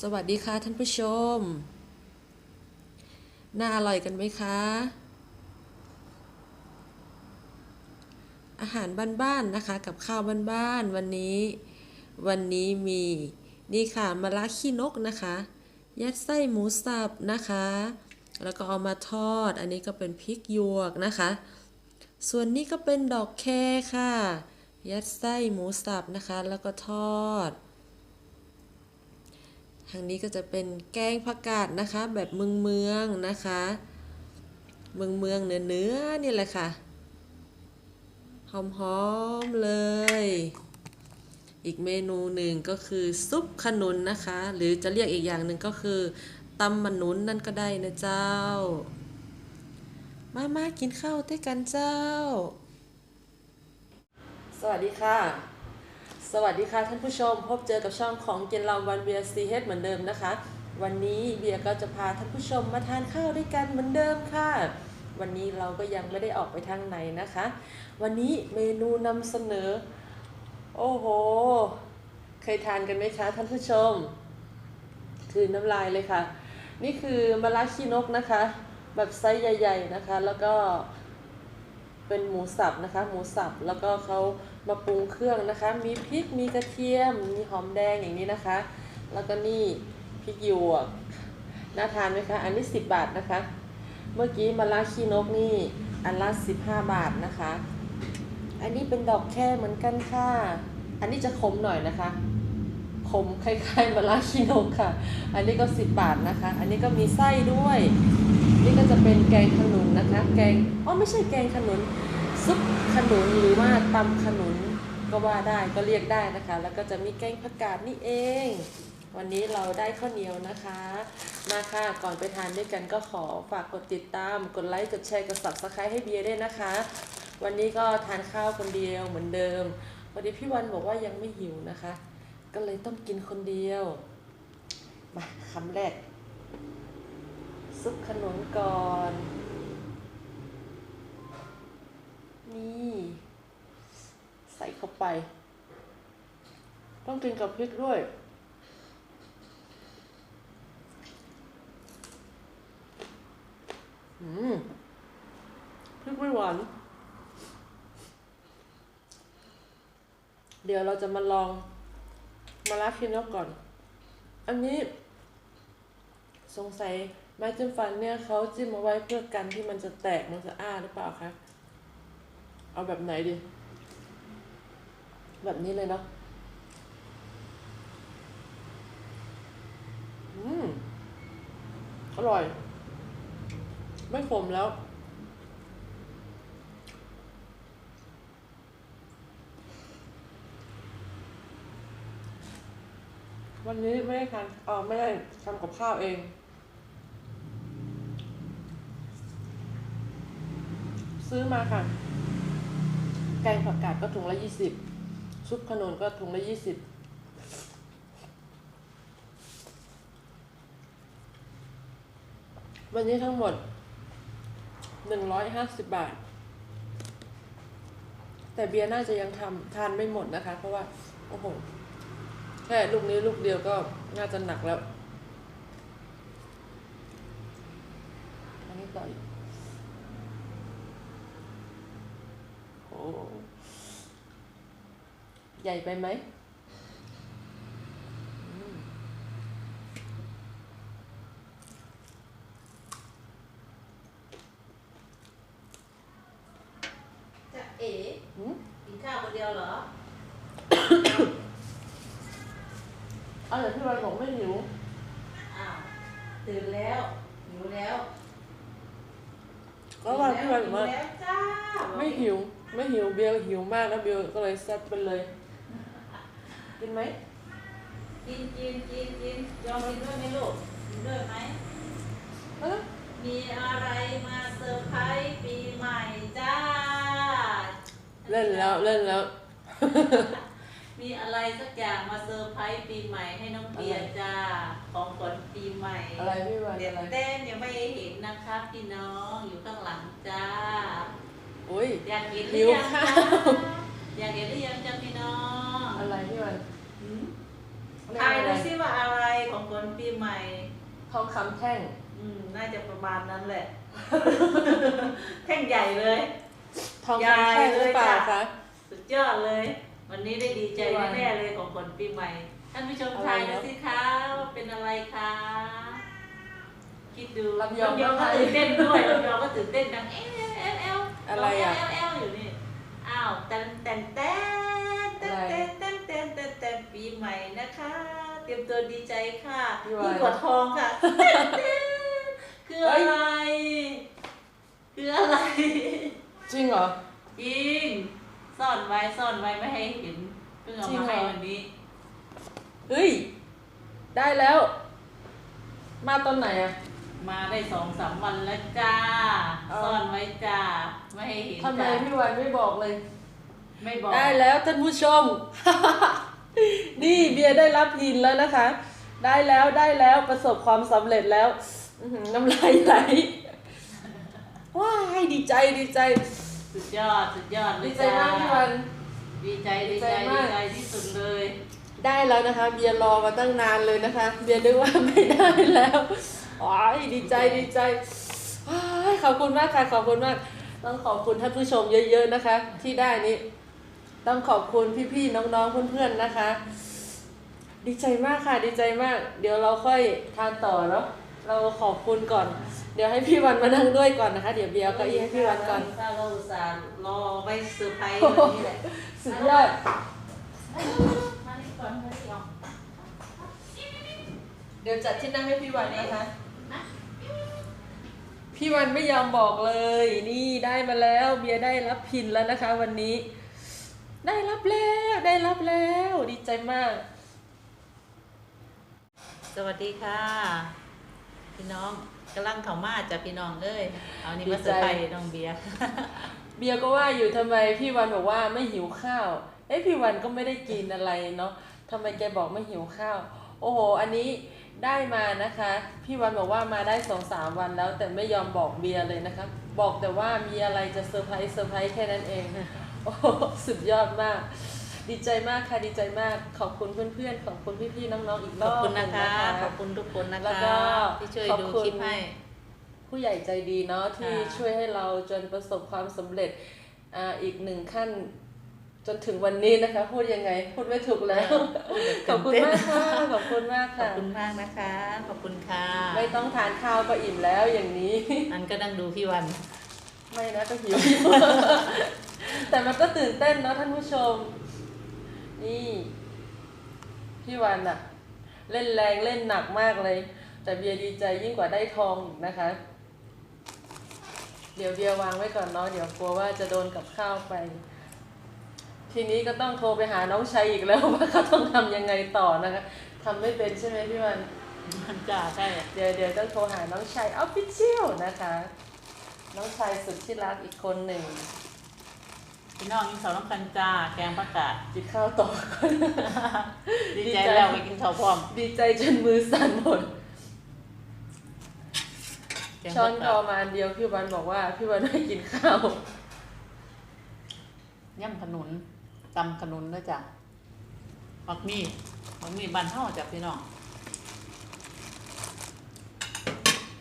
สวัสดีค่ะท่านผู้ชม น่าอร่อยกันไหมคะ อาหารบ้านๆนะคะ กับข้าวบ้านๆวันนี้ วันนี้มีนี่ค่ะมะระขี้นกนะคะ ยัดไส้หมูสับนะคะ แล้วก็เอามาทอด อันนี้ก็เป็นพริกหยวกนะคะ ส่วนนี้ก็เป็นดอกแคค่ะ ยัดไส้หมูสับนะคะ แล้วก็ทอด ทางนี้ก็จะเป็นแกงผักกาดนะคะ แบบเมืองเมืองนะคะ เมืองเมืองเนื้อเนื้อนี่แหละค่ะ หอมๆเลย อีกเมนูหนึ่งก็คือซุปขนุนนะคะ หรือจะเรียกอีกอย่างหนึ่งก็คือตำมนุนนั่นก็ได้นะเจ้า มามากินข้าวด้วยกันเจ้า สวัสดีค่ะ สวัสดีค่ะท่านผู้ชม พบเจอกับช่องของกินเราวันเบียร์ซีเฮดเหมือนเดิมนะคะ วันนี้เบียร์ก็จะพาท่านผู้ชมมาทานข้าวด้วยกันเหมือนเดิมค่ะ วันนี้เราก็ยังไม่ได้ออกไปทางไหนนะคะ วันนี้เมนูนำเสนอ โอ้โห เคยทานกันไหมคะท่านผู้ชม คือน้ำลายเลยค่ะ นี่คือมะระขี้นกนะคะ แบบไซส์ใหญ่ ๆนะคะ แล้วก็เป็นหมูสับนะคะ หมูสับแล้วก็เขา มาปรุงเครื่องนะคะ มีพริก มีกระเทียม มีหอมแดงอย่างนี้นะคะ แล้วก็นี่พริกหยวก น่าทานไหมคะ อันนี้ 10 บาทนะคะ เมื่อกี้มาลาขี้นกนี่อันละ 15 บาทนะคะ อันนี้เป็นดอกแค่เหมือนกันค่ะ อันนี้จะขมหน่อยนะคะ ขมคล้ายๆมาลาขี้นกค่ะ อันนี้ก็ 10 บาทนะคะ อันนี้ก็มีไส้ด้วย นี่ก็จะเป็นแกงขนุนนะคะ แกง อ๋อไม่ใช่แกงขนุน ซุปขนุนหรือว่าตำขนุนก็ว่าได้ก็เรียกได้นะคะ แล้วก็จะมีแกงผักกาดนี่เอง วันนี้เราได้ข้าวเหนียวนะคะ มาค่ะก่อนไปทานด้วยกันก็ขอฝากกดติดตาม กดไลค์กดแชร์กด subscribe ให้เบียร์ด้วยนะคะ วันนี้ก็ทานข้าวคนเดียวเหมือนเดิมวันนี้พี่วันบอกว่ายังไม่หิวนะคะ ก็เลยต้องกินคนเดียวมาคำแรกซุปขนุนก่อน นี่ ใส่เข้าไป ต้องกินกับพริกด้วย อืมพริกไม่หวานเดี๋ยวเราจะมาลองมาลาคินกก่อน อันนี้ สงสัยไม้จิ้มฟันเนี่ยเขาจิ้มเอาไว้เพื่อกันที่มันจะแตกมันจะอ้าหรือเปล่าคะ เอาแบบไหนดี แบบนี้เลยเนาะอืม อร่อย ไม่ขมแล้ว วันนี้ไม่ได้ทานเออไม่ได้ทำกับข้าวเองซื้อมาค่ะ แกงผักกาดก็ถุงละยี่สิบซุปขนุนก็ถุงละยี่สิบวันนี้ทั้งหมดหนึ่งร้อยห้าสิบบาท แต่เบียร์น่าจะยังทำทานไม่หมดนะคะ เพราะว่า โอ้โห แค่ลูกนี้ลูกเดียวก็น่าจะหนักแล้ว อันนี้ต่ออีกโอ้ ใหญ่ไปไหมอืม จะเอ๋ อืม กินข้าวคนเดียวเหรอ เอาแต่พี่วันบอกไม่หิว อ้าว ตื่นแล้วหิวแล้ว ก็ว่าพี่วันบอกว่า หิแล้วจ้า ไม่หิว ไม่หิวเบียร์หิวมากแล้วเบียร์ก็เลยแซ่บไปเลย กินไหม กินกินกินกินยอมกินด้วยไหมลูกกินด้วยไหมเอ้ยมีอะไรมาเซอร์ไพรส์ปีใหม่จ้า เล่นแล้วเล่นแล้ว มีอะไรสักอย่างมาเซอร์ไพรส์ปีใหม่ให้น้องเบียร์จ้า ของขวัญปีใหม่อะไรพี่วันเดี๋ยวอะไรเต้นยังไม่เห็นนะคะพี่น้องอยู่ข้างหลังจ้า อุ้ยอยากเห็นหหิรือวยังข้าคะว อยากเห็นหรือยังจ้าพี่น้องอะไรพี่วันทายดูสิว่าอะไรของคนทองคำแท่ง อืม น่าจะประมาณนั้นแหละ แท่งใหญ่เลย ทองคำแท่งหรือเปล่าใหญ่เลยคะจ้ะสุดยอดเลย วันนี้ได้ดีใจพี่วันแน่ๆเลยของคนปีใหม่ ท่านผู้ชมอะไรทายเนดูอะสิคะว่าเป็นอะไรคะ คิดดูลำยองลำยองก็ตื่นเต้นด้วยลำยองก็ตื่นเต้นดังเอลเอลเอลอะไรอะเอลเอลอยู่นี่อ้าวเต้นเต้นเต้นเต้นเต้นเต้นเต้นเต้นเต้นปีใหม่นะคะ เตรียมตัวดีใจค่ะพี่วันยิ่งกว่าทองค่ะเต้นเต้นคืออะไร คืออะไร จริงเหรอจริงซ่อนไว้ซ่อนไว้ไม่ให้เห็นเพิ่งเอาจริงมาเหรอให้วันนี้เฮ้ย ได้แล้ว มาตอนไหนอะมาได้สองสามวันแล้วจ้า เอาซ่อนไว้จ้า ไม่ให้เห็นทำไมจ้าพี่วันไม่บอกเลย ไม่บอกได้แล้วท่านผู้ชม นี่เบียร์ได้รับยินแล้วนะคะ ได้แล้วได้แล้วประสบความสำเร็จแล้วอื้อหือน้ำลายไหลว้ายดีใจดีใจสุดยอดสุดยอดเลยดีใจมากพี่วัน ดีใจดีใจดีใจดีมาก ใจที่สุดเลยได้แล้วนะคะ เบียร์รอมาตั้งนานเลยนะคะ เบียร์นึกว่าไม่ได้แล้วว้ายดีใจดีใจว้ายขอบคุณมากค่ะขอบคุณมาก ต้องขอบคุณท่านผู้ชมเยอะๆนะคะ ที่ได้นี้ ต้องขอบคุณพี่ๆน้องๆเพื่อนๆนะคะ ดีใจมากค่ะดีใจมาก เดี๋ยวเราค่อยทานต่อเนาะเราขอบคุณก่อน เดี๋ยวให้พี่วันมานั่งด้วยก่อนนะคะ เดี๋ยวเบียร์เอาเก็อี้ให้พี่วันก่อนถ้าเราอุตส่าห์รอไว้เซอร์ไพรส์วันนี้แหละสุดยอดมานี่ก่อนมานี่ก่อนเดี๋ยวจัดที่นั่งให้พี่วันนะคะ พี่วันไม่ยอมบอกเลย นี่ได้มาแล้วเบียร์ได้รับพินแล้วนะคะ วันนี้ ได้รับแล้วได้รับแล้วดีใจมาก สวัสดีค่ะ พี่น้องกำลังเข้ามาจากพี่น้องเอ้ยเอานี่มาเซอร์ไพรส์น้องเบียร์เบียร์ก็ว่าอยู่ทำไมพี่วันบอกว่าไม่หิวข้าวเอ้พี่วันก็ไม่ได้กินอะไรเนาะทำไมแกบอกไม่หิวข้าว โอ้โห อันนี้ ได้มานะคะ พี่วันบอกว่ามาได้สองสามวันแล้ว แต่ไม่ยอมบอกเบียร์เลยนะคะ บอกแต่ว่ามีอะไรจะเซอร์ไพรส์เซอร์ไพรส์แค่นั้นเองโอ้โหสุดยอดมาก ดีใจมากค่ะดีใจมากขอบคุณเพื่อนๆขอบคุณพี่ๆน้องๆอีกรขออบบคุณนะคะหงขอบคุณทุกคนนะแล้วคะก็ที่ช่วยขอบดูคุณคลิปให้ ผู้ใหญ่ใจดีเนาะที่ค่ะ ช่วยให้เราจนประสบความสำเร็จอ่าอีกหนึ่งขั้น จนถึงวันนี้นะคะ พูดยังไง พูดไม่ถูกแล้ว ขอบคุณมากค่ะขอบคุณมากขอบค่ะคุณมากนะคะ ขอบคุณค่ะ ไม่ต้องทานข้าวก็อิ่มแล้วอย่างนี้อันก็นั่งดูพี่วัน ไม่นะก็หิวแต่มันก็ตื่นเต้นเนาะท่านผู้ชม นี่พี่วันอะเล่นแรงเล่นหนักมากเลย แต่เบียร์ดีใจยิ่งกว่าได้ทองอีกนะคะ เดี๋ยวเบียร์วางไว้ก่อนเนาะเดี๋ยวกลัวว่าจะโดนกับข้าวไป ทีนี้ก็ต้องโทรไปหาน้องชัยอีกแล้วว่าเขาต้องทำยังไงต่อนะคะทำไม่เป็นใช่ไหมพี่วันมันจ่าใช่เดี๋ยวเดี๋ยวต้องโทรหาน้องชัยออฟฟิเชียลนะคะ น้องชายสุดที่รักอีกคนหนึ่งพี่น้องกินข้าวน้ำกันจ้า แกงผักกาดกินข้าวต่อก่อนดีดีใจใจแล้วไปกินข้าวพร้อม ดีใจจนมือสั่นหมดแกงช้อผันกคกาอดมาอันเดียวพี่วันบอกว่า พี่วันไม่กินข้าวย่ำขนุน ตำขนุนด้วยจ้ะมักมีมักมีบานเท่าจ้ะพี่น้อง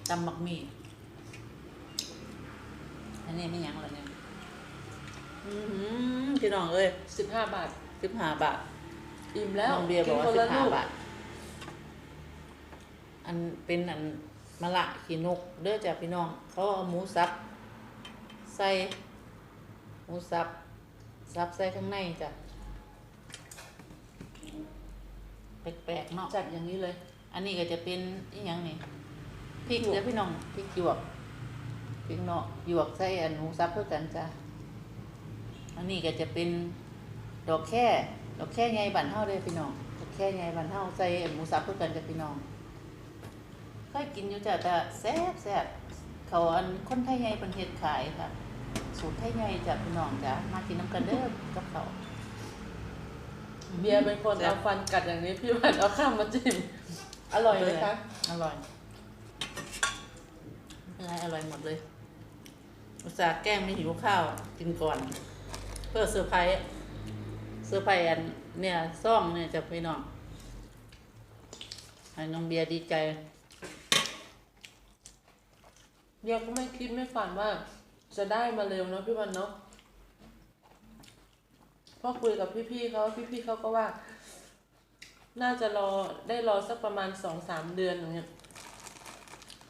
ตำมักมีอันนี้ไม่ยั้งเลยเนี่ยอื้อหือพี่น้องเอ้ยสิบห้าบาทสิบห้าบาท อิ่มแล้วน้องเบียร์บอกว่าคนสิละบห้าลูกบาท อันเป็นอันมะละขีนก เด้อจ้ะพี่น้อง เขาเอาหมูสับ ใส่ หมูสับ สับใส่ข้างในจ้ะแปลกๆเนาะจัดอย่างนี้เลย อันนี้ก็จะเป็นอีหยังนี่พริกเด้อพี่น้องพริกหยวกพริกเนาะหยวกใส่อันหมูสับเพื่อกันจ้ะอันนี้ก็จะเป็นดอกแค่ดอกแค่ไงบันเท่าเด้อพี่น้องดอกแค่ไงบันเท่าใส่อันหมูสับเพื่อกันจ้ะพี่น้องเคยกินอยู่จ้ะแต่แซ่บแซ่บเขาอันคนไทยไงเป็นเฮ็ดขายค่ะ สูตรไทยไงจ้ะพี่น้องจ้ะมากินน้ำกันเด้อกับเขาวเบียร์เป็นคนเอาฟันกัดอย่างนี้พี่วันเอาข้ามมาจิ้มอร่อยไหมคะอร่อยอะไรอร่อยหมดเลย อุตส่าห์แกล้งไม่หิวข้าวกินก่อน เพื่อเซอร์ไพรส์เซอร์ไพรส์อันเนี่ยซ่องเนี่ยจากพี่น้องให้น้องเบียร์ดีใจเดียวก็ไม่คิดไม่ฝันว่า จะได้มาเร็วเนาะพี่วันเนาะพอคุยกับพี่ๆเขาพี่ๆเขาก็ว่า น่าจะรอได้รอสักประมาณสองสามเดือนอย่างเงี้ย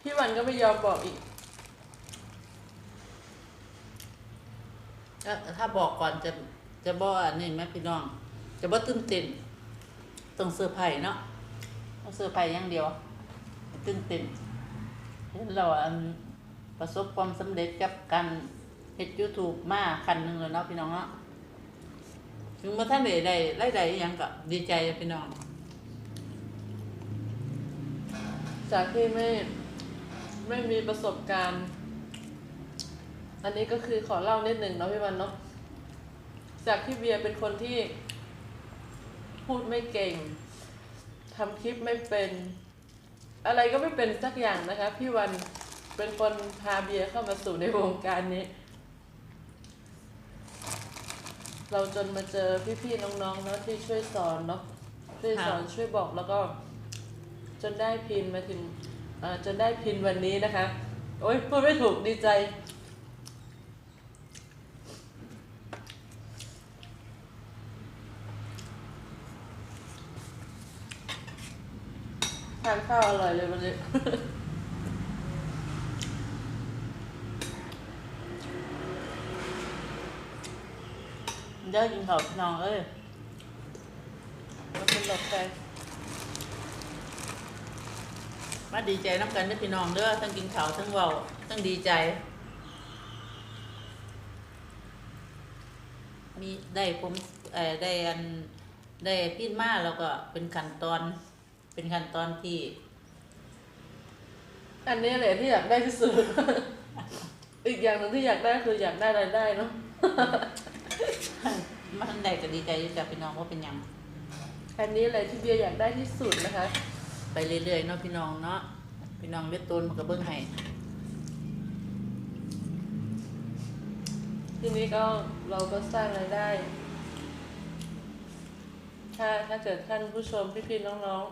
พี่วันก็ไม่ยอมบอกอีกถ้าบอกก่อนจะจะบอกอันนี้ไหมพี่น้อง จะบ่ตื่นเต้นต้องเซอร์ไพรส์เนาะต้องเซอร์ไพรส์อย่างเดียวตื่นเต้นเห็นเราอัน ประสบความสำเร็จกับการเฮ็ด YouTube มาคันหนึ่งแล้วเนาะพี่น้องเนาะถึงมาท่านได้ได้รายได้อิหยังก็ดีใจอะพี่น้อง จากที่ไม่ไม่มีประสบการณ์ อันนี้ก็คือขอเล่านิดหนึ่งเนาะพี่วันเนาะจากที่เบียร์เป็นคนที่ พูดไม่เก่งทำคลิปไม่เป็น อะไรก็ไม่เป็นสักอย่างนะคะ พี่วัน เป็นคนพาเบียร์เข้ามาสู่ในวงการนี้ เราจนมาเจอพี่ๆน้องๆเนาะที่ช่วยสอนเนาะช่วยสอนช่วยบอกแล้วก็ จนได้พินมาถึงเอ่อจนได้พินวันนี้นะคะ โอ๊ยพูดไม่ถูกดีใจทานข้าวอร่อยเลยวันนี้ เด้อกินข้าวพี่น้องเอ้ยมันเป็นดอกแคร์มาดีใจน้ำกันเด้พี่น้องเด้อทั้งกินข้าวทั้งเว้าทั้งดีใจ มีได้ผมเอ่อได้อันได้พินมาแล้วก็เป็นขั้นตอน เป็นขั้นตอนที่ อันนี้แหละที่อยากได้ที่สุด อีกอย่างหนึ่งที่อยากได้คืออยากได้รายได้เนาะ มันได้ก็ดีใจอยู่จ้ะพี่น้องว่าเป็นหยังอันนี้แหละที่เบียร์อยากได้ที่สุดนะคะ ไปเรื่อยๆเนาะพี่น้องเนาะพี่น้องเล็ดต้นมันก็เบิ่งให้ทีนี้ก็เราก็สร้างรายได้ ถ้าถ้าเกิดท่านผู้ชมพี่ๆน้องๆ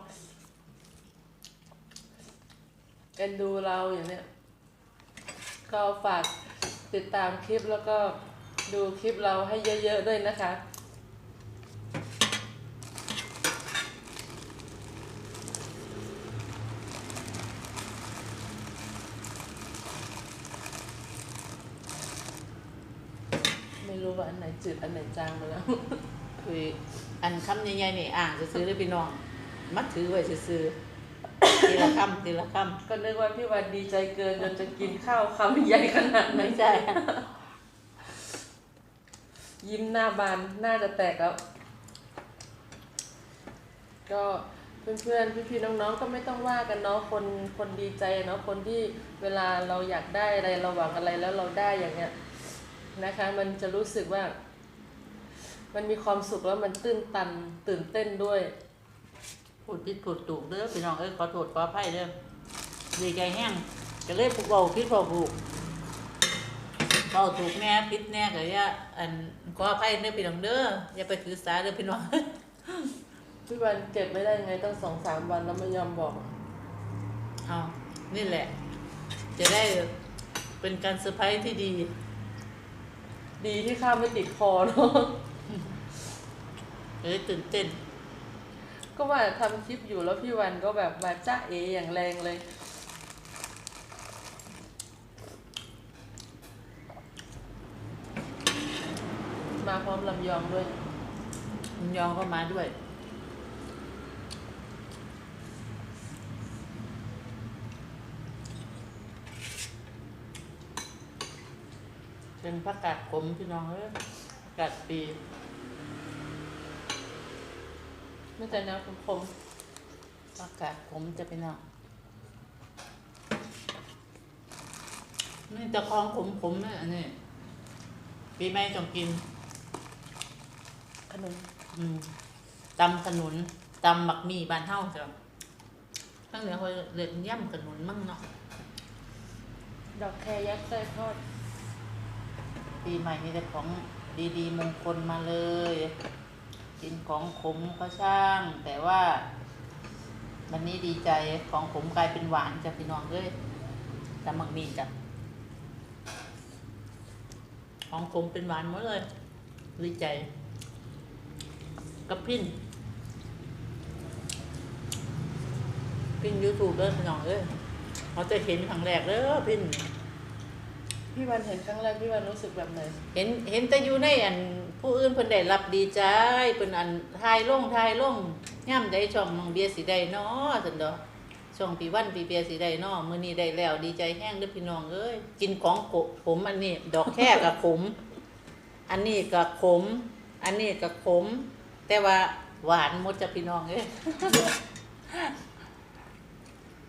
เอ็นดูเราอย่างเนี้ยก็ฝากติดตามคลิปแล้วก็ ดูคลิปเราให้เยอะ ๆ ด้วยนะคะ ไม่รู้ว่าอันไหนจืดอันไหนจางไปแล้ว คืออันคำใหญ่ๆนี่อ่างจะซื้อได้อพี่น้อง มัดถือไว้ซื้อๆทีละคำทีละคก็นึกว่าพี่วันดีใจเกินจนจะกินข้าวคำใหญ่ขนาดำนั้ไม่นใช่ ยิ้มหน้าบานหน้าจะแตกแล้ว ก็เพื่อนๆพี่ๆน้องๆก็ไม่ต้องว่ากันเนาะคนคนดีใจเนาะคนที่เวลาเราอยากได้อะไรเราหวังอะไรแล้วเราได้อย่างเงี้ยนะคะ มันจะรู้สึกว่า มันมีความสุขแล้วมันตื้นตันตื่นเต้นด้วยพูดผิดพูดถูกเด้อพี่น้องเอ้ยขอโทษขออภัยเด้อดีใจแห้งก็เลยผูกเบาผิดเบาถูกเบาถูกแน่ผิดแน่ก็อย่าอัน ขออภัยเด้อพี่น้องเด้ออย่าไปถือสาเด้อพี่น้อง พี่วันเก็บไม่ได้ไงตั้งสองสามวันแล้วไม่ยอมบอก เอานี่แหละ จะได้เป็นการเซอร์ไพรส์ที่ดี ดีที่ข้าวไม่ติดคอเนาะเอ้ยตื่นเต้น ก็ว่าทำคลิปอยู่แล้วพี่วันก็แบบมาจ้าเออย่างแรงเลย มาพร้อมลำยองด้วยมันยองก็มาด้วย เป็นผักกาดขมพี่น้องเอ้ยผักกาดปีไม่แต่แนวคมผักกาดขมจะเป็นเอานี่ตะคองขมขมๆเนี่ยอันนี้ปีใหม่ต้องกิน ๆขนมอืมตำขนุนตำหมักหมี่บ้านเฮาจ้ะตั้งแต่เขาเรียนย่ำขนุนมั่งเนาะดอกแครยัดไส้ทอดปีใหม่มีแต่ของดีๆมงคลมาเลย กินของขมก็ช่าง แต่ว่า วันนี้ดีใจของขมกลายเป็นหวานจ้ะพี่น้องเอ้ยตำหมักหมี่จ้ะของผมเป็นหวานหมดเลยดีใจ กับพินพินยูทูบเด้อพี่น้องเอ้ยเขาจะเห็นครั้งแรกเด้อพินพี่วันเห็นครั้งแรกพี่วันรู้สึกแบบไหนเห็นเห็นแต่อยู่ในอันผู้อื่นเพิ่นได้รับดีใจเพิ่นอันทายลงทายลงย่ำได้ช่องน้องเบียร์สิได้เนาะซั่นดอกช่องปีวันปีเบียร์สิได้เนาะมื้อนี้ได้แล้วดีใจแห้งเด้อพี่น้องเอ้ยกินของโขผมอันนี้ ดอกแค่กับขมอันนี้ก็ขมอันนี้ก็ขม แต่ว่าหวานหมดจะพี่น้องเอ้ย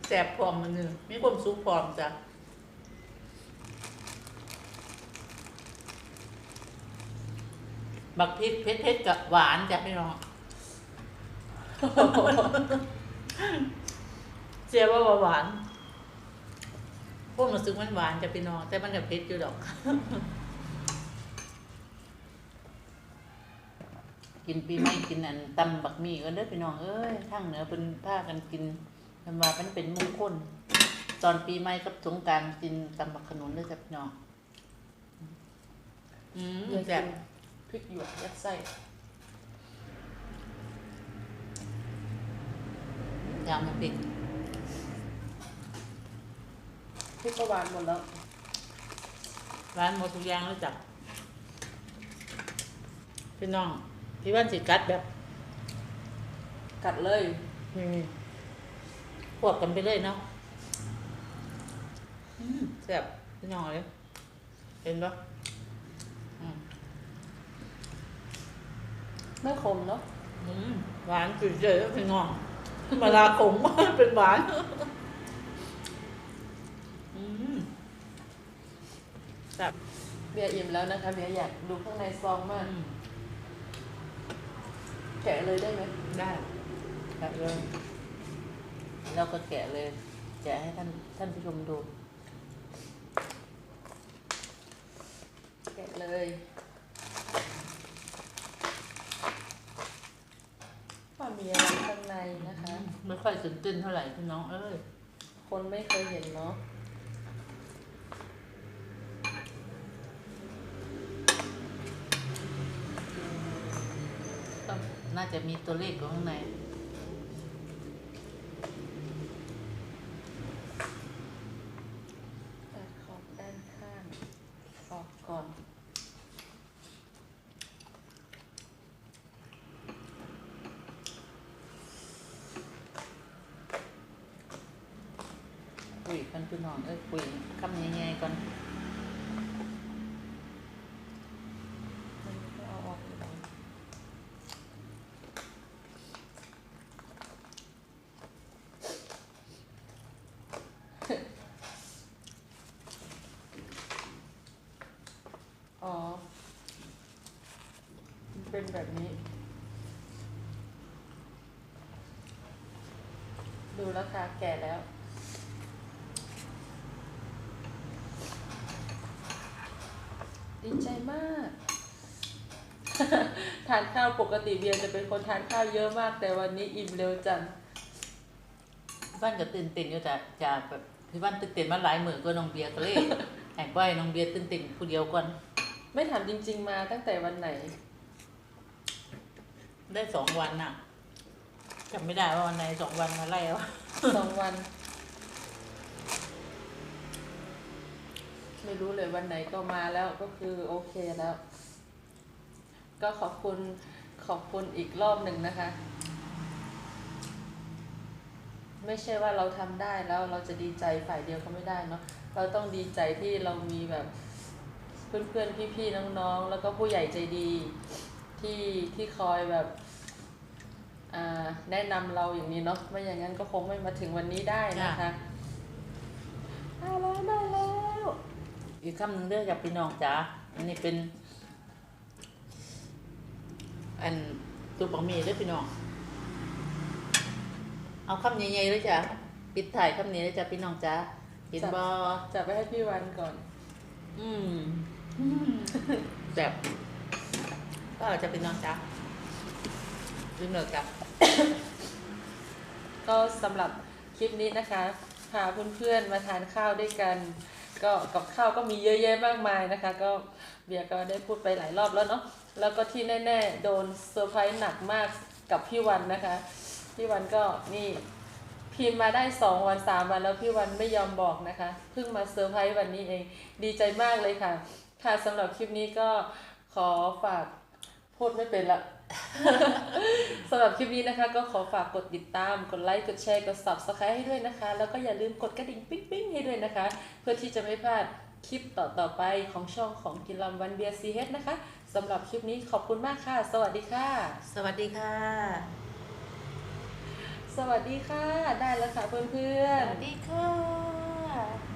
แซ่บพร้อมมันนึงมีความสุขพร้อมจ้ะบักพริกเผ็ดๆกับหวานจ้ะพี่น้องเสียว่าหวานพวกมันซึกมันหวานจ้ะพี่น้องแต่มันกับเผ็ดอยู่ดอก กินปีใหม่กินอันตำบักหมี่กันเด้อพี่น้องเอ้ยทางเหนือเป็นผ้ากันกินทำว่ามันเป็นมงคลตอนปีใหม่กับสงกรารกินตำบักขนุนเด้อจ้ะพี่น้องอืมอยากแซ่กิบนพริกหยวกยัดไส้ยำน้ำพริกพริกก็หวานหมดแล้วร้านหมดทุกอย่างแล้วจ้ะพี่น้อง พี่ว่านสิกัดแบบกัดเลยอืมพวกกันไปเลยเนาะอืมแซ่บพี่น้องเลยเห็นปะอืมไม่ขมเนาะอืมหวานจุดเลยพี่น้องมาลาขม เป็นหวานอืมแซ่บเบียร์อิ่มแล้วนะคะเบียร์อยากดูข้างในซองมาก อืม แกะเลยได้ไหมได้แกะเลยเราก็แกะเลย แกะให้ท่านท่านผู้ชมดู แกะเลยว่ามีอะไรข้างในนะคะ ไม่ค่อยตื่นเต้นเท่าไหร่พี่น้องเอ้ยคนไม่เคยเห็นเนาะ ต้อง น่าจะมีตัวเลขอยู่ข้างใน ตัดขอบด้านข้างออกก่อน คุยกันพี่น้องเอ้ยคุยคำง่ายๆก่อน มันก็เอาออกอยู่แล้วอ๋อ มัน เป็นแบบนี้ ดูแล้วค่ะแก่แล้ว ดีใจมาก ทานข้าวปกติเบียร์จะเป็นคนทานข้าวเยอะมาก แต่วันนี้อิ่มเร็วจังบ้านก็ตื่นเต้นอยู่จ้ะจะแบบพี่บ้านตื่นเต้นมาหลายหมื่นก็น้องเบียร์ก็เลยแอบไว้น้องเบียร์ตื่นเต้นผู้เดียวก่อน ไม่ถามจริง ๆ มาตั้งแต่วันไหน ได้สองวันน่ะจำไม่ได้ว่าวันไหนสองวันมาไล่วะสองวัน ไม่รู้เลยวันไหนก็มาแล้วก็คือโอเคแล้ว ก็ขอบคุณขอบคุณอีกรอบหนึ่งนะคะ ไม่ใช่ว่าเราทำได้แล้วเราจะดีใจฝ่ายเดียวก็ไม่ได้เนาะเราต้องดีใจที่เรามีแบบ เพื่อนๆพี่ๆน้องๆ แล้วก็ผู้ใหญ่ใจดี ที่ที่คอยแบบอ่าแนะนำเราอย่างนี้เนาะไม่อย่างนั้นก็คงไม่มาถึงวันนี้ได้นะคะได้แล้วได้แล้ว อีกคำหนึ่งเด้อจากพี่น้องจ๋าอันนี้เป็น อันตัวบะหมี่เด้อพี่น้อง เอาคำใหญ่ๆเลยจ้ะปิดถ่ายคำนี้เลยจ้ะพี่น้องจ๋าเห็นบอจับไปให้พี่วันก่อน อืมแบบ ก็จะเป็นน้องจ๊ะลืมเลิกจ้ะก็สำหรับคลิปนี้นะคะพาเพื่อนๆมาทานข้าวด้วยกัน ก็กับข้าวก็มีเยอะแยะมากมายนะคะ ก็เบียร์ก็ได้พูดไปหลายรอบแล้วเนาะแล้วก็ที่แน่ ๆ โดนเซอร์ไพรส์หนักมากกับพี่วันนะคะพี่วันก็นี่พิมพ์มาได้สองวันสามวันแล้วพี่วันไม่ยอมบอกนะคะเพิ่งมาเซอร์ไพรส์วันนี้เอง ดีใจมากเลยค่ะ ค่ะสำหรับคลิปนี้ก็ขอฝาก พูดไม่เป็นละสำหรับคลิปนี้นะคะ ก็ขอฝากกดติดตาม กดไลค์ กดแชร์ กด subscribe ให้ด้วยนะคะ แล้วก็อย่าลืมกดกระดิ่งปิ๊งปิ๊งให้ด้วยนะคะ เพื่อที่จะไม่พลาดคลิปต่อๆไปของช่องของกินลำวันเบียร์ซีเฮดนะคะสำหรับคลิปนี้ขอบคุณมากค่ะ สวัสดีค่ะ สวัสดีค่ะ สวัสดีค่ะ ได้แล้วค่ะเพื่สอนวัสดีค่ะ